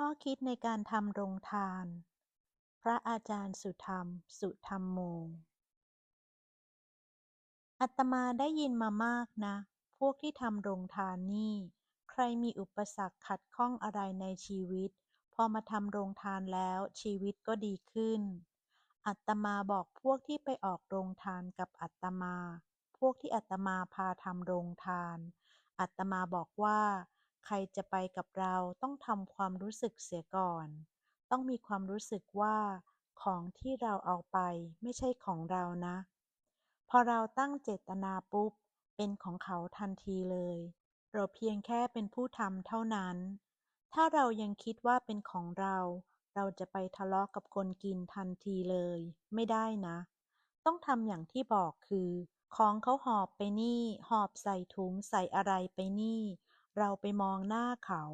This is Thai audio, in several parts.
ข้อคิดในการทำโรงทาน พระอาจารย์สุธรรม สุธรรมโมอาตมาได้ยินมามากนะ พวกที่ทำโรงทานนี่ ใครมีอุปสรรคขัดข้องอะไรในชีวิต พอมาทำโรงทานแล้วชีวิตก็ดีขึ้นอาตมาบอกพวกที่ไปออกโรงทานกับอาตมา พวกที่อาตมาพาทำโรงทานอาตมาบอกว่า ใครจะไปกับเราต้องทำความรู้สึกเสียก่อน ต้องมีความรู้สึกว่าของที่เราเอาไปไม่ใช่ของเรานะ พอเราตั้งเจตนาปุ๊บ เป็นของเขาทันทีเลย เราเพียงแค่เป็นผู้ทำเท่านั้น ถ้าเรายังคิดว่าเป็นของเรา เราจะไปทะเลาะกับคนกินทันทีเลย ไม่ได้นะ ต้องทำอย่างที่บอกคือ ของเขาหอบไปนี่ หอบใส่ถุงใส่อะไรไปนี่ เราไปมองหน้าเขา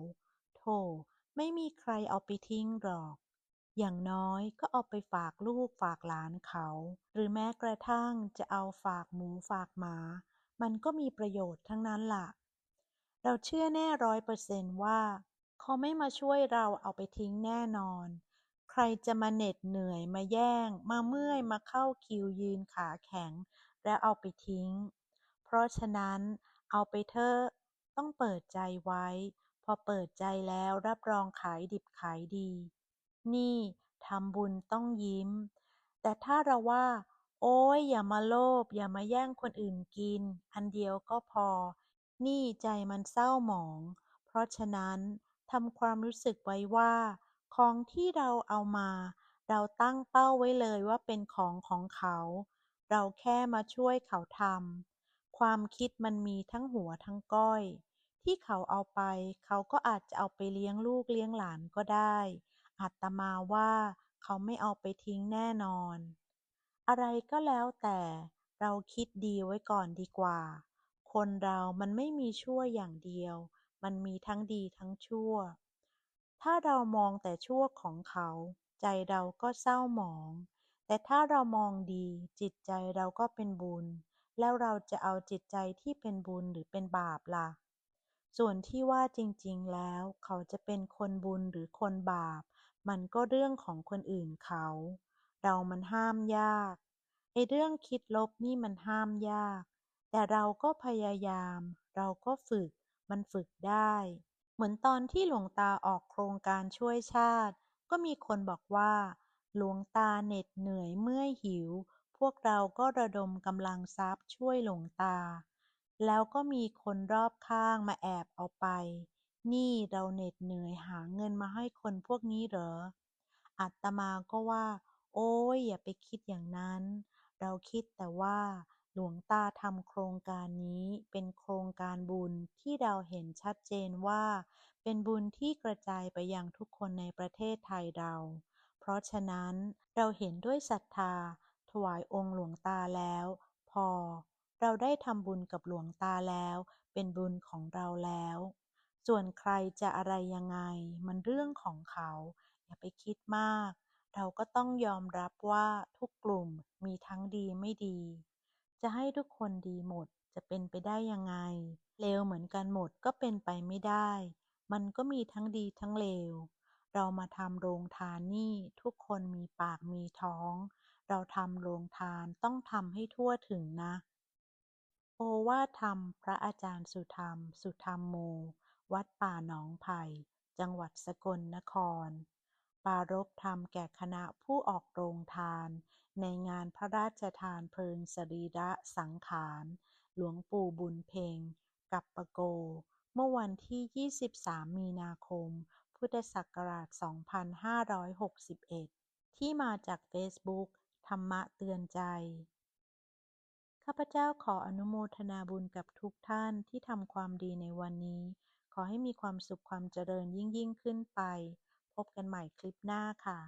โธ่ ไม่มีใครเอาไปทิ้งหรอก อย่างน้อยก็เอาไปฝากลูกฝากหลานเขา หรือแม้กระทั่งจะเอาฝากหมูฝากหมา มันก็มีประโยชน์ทั้งนั้นล่ะ เราเชื่อแน่ร้อยเปอร์เซนต์ว่า เขาไม่มาช่วยเราเอาไปทิ้งแน่นอน ใครจะมาเหน็ดเหนื่อยมาแย่ง มาเมื่อยมาเข้าคิวยืนขาแข็ง แล้วเอาไปทิ้ง เพราะฉะนั้นเอาไปเถอะ ต้องเปิดใจไว้ พอเปิดใจแล้วรับรองขายดิบขายดี นี่ทำบุญต้องยิ้ม แต่ถ้าเราว่า โอ๊ยอย่ามาโลภอย่ามาแย่งคนอื่นกิน อันเดียวก็พอ นี่ใจมันเศร้าหมอง เพราะฉะนั้นทำความรู้สึกไว้ว่า ของที่เราเอามา เราตั้งเป้าไว้เลยว่าเป็นของของเขา เราแค่มาช่วยเขาทำ ความคิดมันมีทั้งหัวทั้งก้อย ที่เขาเอาไป เขาก็อาจจะเอาไปเลี้ยงลูกเลี้ยงหลานก็ได้ อาตมาว่าเขาไม่เอาไปทิ้งแน่นอน อะไรก็แล้วแต่เราคิดดีไว้ก่อนดีกว่า คนเรามันไม่มีชั่วอย่างเดียว มันมีทั้งดีทั้งชั่ว ถ้าเรามองแต่ชั่วของเขา ใจเราก็เศร้าหมอง แต่ถ้าเรามองดีจิตใจเราก็เป็นบุญ แล้วเราจะเอาจิตใจที่เป็นบุญหรือเป็นบาปล่ะ ส่วนที่ว่าจริงๆ แล้ว เขาจะเป็นคนบุญหรือคนบาป มันก็เรื่องของคนอื่นเขา เรามันห้ามยากไอเรื่องคิดลบนี่มันห้ามยาก แต่เราก็พยายาม เราก็ฝึก มันฝึกได้ เหมือนตอนที่หลวงตาออกโครงการช่วยชาติ ก็มีคนบอกว่า หลวงตาเหน็ดเหนื่อยเมื่อยหิว พวกเราก็ระดมกำลังทรัพย์ช่วยหลวงตา แล้วก็มีคนรอบข้างมาแอบเอาไป นี่เราเหน็ดเหนื่อยหาเงินมาให้คนพวกนี้เหรออาตมาก็ว่า โอ๊ยอย่าไปคิดอย่างนั้น เราคิดแต่ว่าหลวงตาทำโครงการนี้เป็นโครงการบุญที่เราเห็นชัดเจนว่า เป็นบุญที่กระจายไปยังทุกคนในประเทศไทยเรา เพราะฉะนั้นเราเห็นด้วยศรัทธา ถวายองค์หลวงตาแล้ว พอ เราได้ทำบุญกับหลวงตาแล้ว เป็นบุญของเราแล้ว ส่วนใครจะอะไรยังไง มันเรื่องของเขา อย่าไปคิดมาก เราก็ต้องยอมรับว่าทุกกลุ่มมีทั้งดีไม่ดี จะให้ทุกคนดีหมดจะเป็นไปได้ยังไง เลวเหมือนกันหมดก็เป็นไปไม่ได้ มันก็มีทั้งดีทั้งเลว เรามาทำโรงทานนี่ทุกคนมีปากมีท้อง เราทำโรงทานต้องทำให้ทั่วถึงนะ โอวาทธรรม พระอาจารย์สุธรรม สุธรรมโม วัดป่าหนองไผ่ จังหวัดสกลนครปรารภธรรมแก่คณะผู้ออกโรงทาน ในงานพระราชทานเพลิงสรีระสังขาร หลวงปู่บุญเพ็ง กัปปโก เมื่อวันที่ 23 มีนาคม พุทธศักราช 2561ที่มาจากเฟซบุ๊ก ธรรมะเตือนใจ ข้าพเจ้าขออนุโมทนาบุญกับทุกท่านที่ทำความดีในวันนี้ ขอให้มีความสุขความเจริญยิ่งยิ่งขึ้นไป พบกันใหม่คลิปหน้าค่ะ